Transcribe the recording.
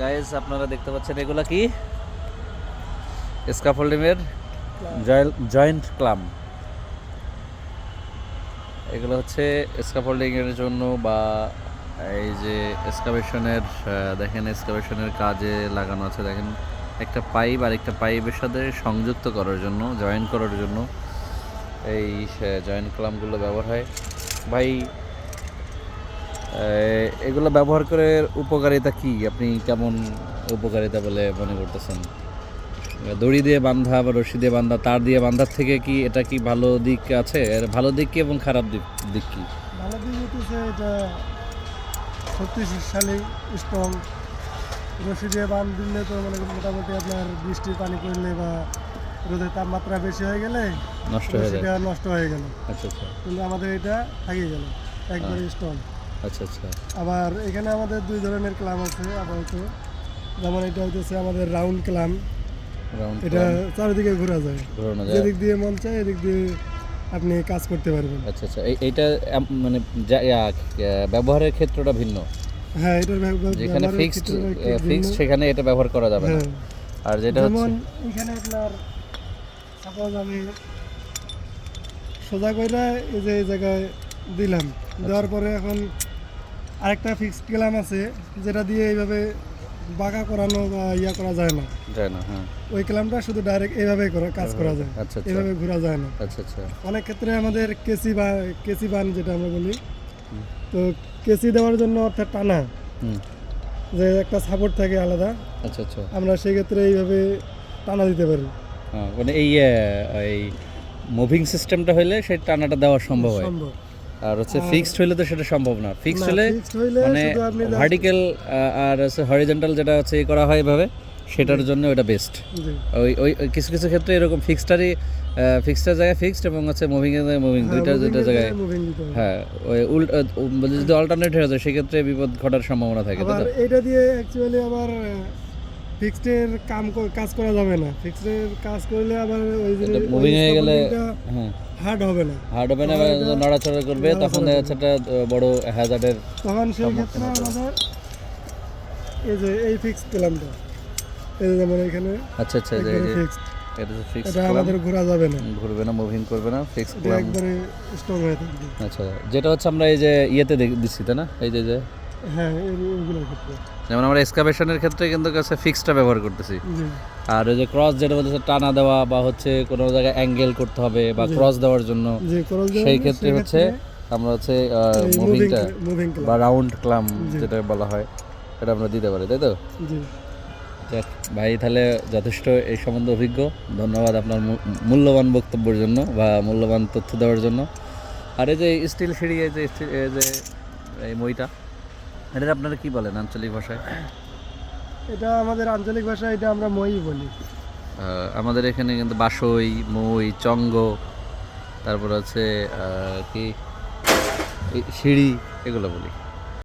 Guys আপনারা দেখতে পাচ্ছেন এগুলা কি? স্কাফোল্ডিংয়ের জয়েন্ট ক্লাম এগুলো হচ্ছে স্কাফোল্ডিংয়ের জন্য বা এই যে এক্সকাভেশনের দেখেন এক্সকাভেশনের কাজে লাগানো আছে, দেখেন। একটা পাইপ আর একটা পাইপের সাথে সংযুক্ত করার জন্য জয়েন করার জন্য এই জয়েন্ট ক্লামগুলো ব্যবহার হয়। ভাই এগুলো ব্যবহার করে উপকারিতা কি? আপনি কেমন উপকারিতা বলে মনে করতেছেন? দড়ি দিয়ে বান্ধা বা রশি দিয়ে বান্ধা তার দিয়ে বান্ধার থেকে কি এটা কি ভালো দিক আছে? এর ভালো দিক কি এবং খারাপ দিক দিক কি? ভালো দিক হচ্ছে এটা শক্তিশালী স্ট্রং রশি দিয়ে বান দিলে তো মানে মোটামুটি আপনার বৃষ্টির পানি পড়লে বা রোদের তাপমাত্রা বেশি হয়ে গেলে নষ্ট হয়ে যায়। নষ্ট হয়ে গেল। আচ্ছা আচ্ছা। কিন্তু আমাদের এটা থাকিয়ে গেল একবারে স্ট্রং আচ্ছা আচ্ছা। আবার এখানে আমাদের দুই ধরনের ক্লাম আছে আপাতত। যেমন এটা হইতেছে আমাদের রাউন্ড ক্লাম রাউন্ড এটা চারিদিকে ঘোরা যায়। যেদিক দিয়ে মন চায় এদিক দিয়ে আপনি কাজ করতে পারবেন। আচ্ছা আচ্ছা। এই- এইটা মানে ব্যবহারের ক্ষেত্রটা ভিন্ন। হ্যাঁ এটার ব্যবহার- যেখানে ফিক্সড ফিক্সড সেখানে এটা ব্যবহার করা যাবে না। হ্যাঁ। আর যেটা হচ্ছে যেমন এখানে আপনার সাপোজ আমি সোজা কইরা এই যে এই জায়গায় দিলাম। দেওয়ার পরে এখন আরেকটা ফিক্সড গেলাম আছে যেটা দিয়ে এইভাবে বাঁকা করানো বা ইয়া করা যায় না। যায় না হ্যাঁ। ওই ক্লামটা শুধু ডাইরেক্ট এইভাবে করা কাজ করা যায়। আচ্ছা আচ্ছা। এইভাবে ঘোরা যায় না। আচ্ছা আচ্ছা। অনেক ক্ষেত্রে আমাদের কেসি বা কেসি বান যেটা আমরা বলি তো কেসি দেওয়ার জন্য অর্থাৎ টানা যে একটা সাপোর্ট থাকে আলাদা আচ্ছা আচ্ছা। আমরা সেই ক্ষেত্রে এইভাবে টানা দিতে পারি। হ্যাঁ মানে এই এই মুভিং সিস্টেমটা হলে সেই টানাটা দেওয়া সম্ভব হয়। সম্ভব। আর হচ্ছে ফিক্সড হলে তো সেটা সম্ভব না। ফিক্সড হলে হইলে মানে ভার্টিক্যাল আর হচ্ছে হরিজেন্টাল যেটা হচ্ছে করা হয় এভাবে সেটার জন্য ওটা বেস্ট ওই ওই কিছু কিছু ক্ষেত্রে এরকম ফিক্সটারই ফিক্সটার জায়গায় ফিক্সড এবং হচ্ছে মুভিং এর জায়গায় মুভিং দুইটা দুইটা জায়গায় হ্যাঁ ওই উল্ট যদি অল্টারনেট হয়ে যায় সেক্ষেত্রে বিপদ ঘটার সম্ভাবনা থাকে এটা দিয়ে অ্যাকচুয়ালি আবার ফিক্সডের কাম কাজ করা যাবে না। ফিক্সডের কাজ করলে আবার ওই মুভিং হয়ে গেলে হ্যাঁ। হার্ড হবে না। হার্ড হবে না নড়াচড়া করবে তখন আহ, বড় হ্যাজার্ডের তখন সেই ক্ষেত্রে আমাদের এই যে এই ফিক্স ক্লামটা এই যে যেমন এখানে আচ্ছা আচ্ছা যে এটা ফিক্স এটা আমাদের ঘোরা যাবে না। ঘুরবে না মুভিং করবে না ফিক্স এটা করলাম একবারে স্ট্রং হয়ে থাকবে। আচ্ছা যেটা হচ্ছে আমরা এই যে ইয়েতে দিচ্ছি তাই না? এই যে যে হ্যাঁ ক্ষেত্রে। যেমন আমরা এক্সকাভেশনের ক্ষেত্রে কিন্তু কাছে ফিক্সটা ব্যবহার করতেছি। আর ওই যে ক্রস যেটা বলতেছে টানা দেওয়া বা হচ্ছে কোনো জায়গায় অ্যাঙ্গেল করতে হবে বা ক্রস দেওয়ার জন্য সেই ক্ষেত্রে হচ্ছে আমরা হচ্ছে মুভিংটা বা রাউন্ড ক্লাম যেটা বলা হয় এটা আমরা দিতে পারি তাই তো? যাক, ভাই তাহলে যথেষ্ট এই সম্বন্ধে অভিজ্ঞ। ধন্যবাদ আপনার মূল্যবান বক্তব্যের জন্য বা মূল্যবান তথ্য দেওয়ার জন্য। আর এই যে স্টিল সিঁড়ি এই যে এই যে এই মইটা এটা আপনারা কি বলেন আঞ্চলিক ভাষায়? এটা আমাদের আঞ্চলিক ভাষায় এটা আমরা মই বলি। আমাদের এখানে কিন্তু বাসই মই চঙ্গ তারপর আছে কি? সিঁড়ি এগুলো বলি।